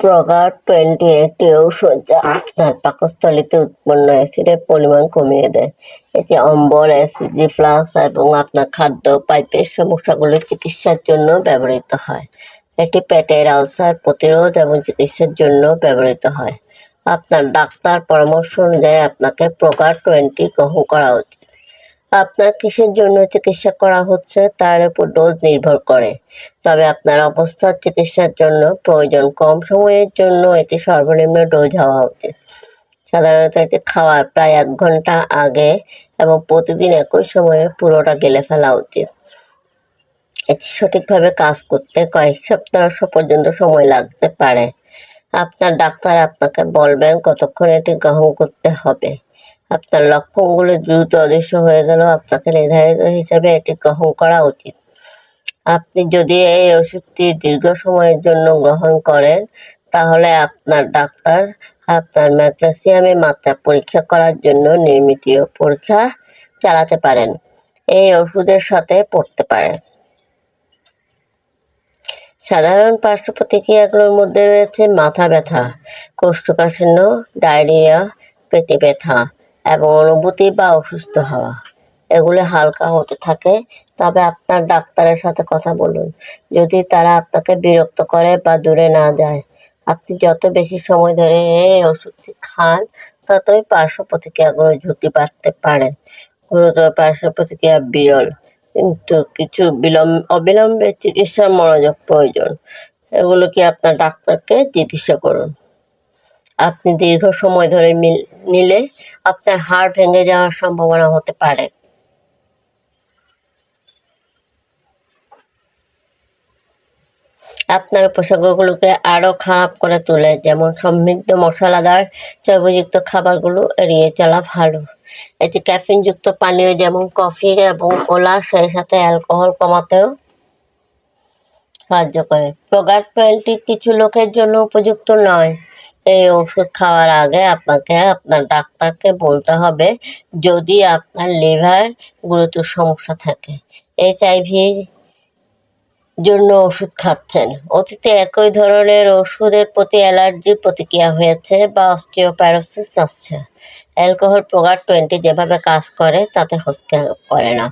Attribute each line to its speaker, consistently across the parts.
Speaker 1: প্রগার twenty একটি ঔষধ যা আপনার পাকস্থলীতে উৎপন্ন অ্যাসিডের পরিমাণ কমিয়ে দেয়। এটি অম্বল, অ্যাসিড, রিফ্লাক্স এবং আপনার খাদ্য পাইপের সমস্যাগুলির চিকিৎসার জন্য ব্যবহৃত হয়। এটি পেটের আলসার প্রতিরোধ এবং চিকিৎসার জন্য ব্যবহৃত হয়। আপনার ডাক্তার পরামর্শ অনুযায়ী আপনাকে প্রগার টোয়েন্টি গ্রহণ করা উচিত। আপনার কিসের জন্য চিকিৎসা করা হচ্ছে তার উপর ডোজ নির্ভর করে। তবে আপনার অবস্থার চিকিৎসার জন্য প্রয়োজন কম সময়ের জন্য এটি সর্বনিম্ন ডোজ হওয়া উচিত। সাধারণত এটি খাওয়ার প্রায় এক ঘণ্টা আগে এবং প্রতিদিন একই সময়ে পুরোটা গেলে ফেলা উচিত। এটি সঠিকভাবে কাজ করতে কয়েক সপ্তাহ পর্যন্ত সময় লাগতে পারে। আপনার ডাক্তার আপনাকে বলবেন কতক্ষণ এটি গ্রহণ করতে হবে। আপনার লক্ষণগুলো দ্রুত অদৃশ্য হয়ে গেল। আপনাকে নির্ধারিত হিসাবে এটি গ্রহণ করা উচিত। আপনি যদি এই ওষুধটি দীর্ঘ সময়ের জন্য গ্রহণ করেন, তাহলে আপনার ডাক্তার, আপনার ম্যাগনেসিয়ামের মাত্রা পরীক্ষা করার জন্য নিয়মিত পরীক্ষা চালাতে পারেন। এই ওষুধের সাথে পড়তে পারেন সাধারণ পার্শ্ব প্রতিক্রিয়াগুলোর মধ্যে রয়েছে মাথা ব্যথা, কোষ্ঠকাঠিন্য, ডায়রিয়া, পেটে ব্যথা এবং অনুভূতি বা অসুস্থ হওয়া। এগুলো হালকা হতে থাকে, তবে আপনার ডাক্তারের সাথে কথা বলুন। যদি তারা আপনাকে বিরক্ত করে বা দূরে না যায়, আপনি যত বেশি সময় ধরে এই ওষুধটি খান, ততই পার্শ্ব প্রতিক্রিয়াগুলোর ঝুঁকি বাড়তে পারে। গুরুতর পার্শ্ব প্রতিক্রিয়া বিরল, কিন্তু কিছু বিলম্ব, অবিলম্বে চিকিৎসার মনোযোগ প্রয়োজন। এগুলো কি আপনার ডাক্তারকে চিকিৎসা করুন। আপনি দীর্ঘ সময় ধরে নিলে আপনার হাড় ভেঙে যাওয়ার সম্ভাবনা হতে পারে। আপনার উপসর্গগুলোকে আরও খারাপ করে তোলে, যেমন সমৃদ্ধ মশলাদার চর্বিযুক্ত খাবারগুলো এড়িয়ে চলা ভালো। এটি ক্যাফিনযুক্ত পানীয় যেমন কফি এবং কোলা, সেই সাথে অ্যালকোহল কমাতেও সাহায্য করে। প্রগার টোয়েন্টি কিছু লোকের জন্য উপযুক্ত নয়। এই ওষুধ খাওয়ার আগে আপনাকে আপনার ডাক্তারকে বলতে হবে, যদি আপনার লিভার গুরুতর সমস্যা থাকে। এইচআইভি জন্য ওষুধ খাচ্ছেন। অতীতে একই ধরনের ওষুধের প্রতি অ্যালার্জির প্রতিক্রিয়া হয়েছে বা অস্টিওপ্যারোসিস আসছে। অ্যালকোহল প্রগার টোয়েন্টি যেভাবে কাজ করে, তাতে হস্তে করে না।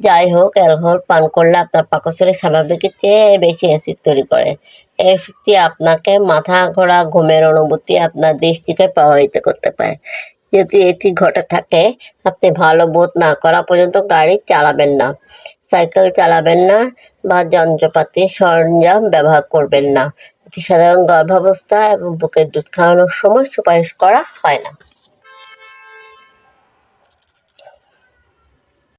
Speaker 1: যাই হোক, অ্যালকোহল পান করলে আপনার পাকস্থলী স্বাভাবিকের চেয়ে বেশি অ্যাসিড তৈরি করে। এই ওষুধটি আপনাকে মাথা ঘোরা, ঘুমের অনুভূতি আপনার দৃষ্টিকে প্রভাবিত করতে পারে। যদি এটি ঘটে থাকে, আপনি ভালো বোধ না করা পর্যন্ত গাড়ি চালাবেন না। সাইকেল চালাবেন না বা যন্ত্রপাতি, সরঞ্জাম ব্যবহার করবেন না। এটি সাধারণ গর্ভাবস্থা এবং বুকের দুধ খাওয়ানোর সময় সুপারিশ করা হয় না।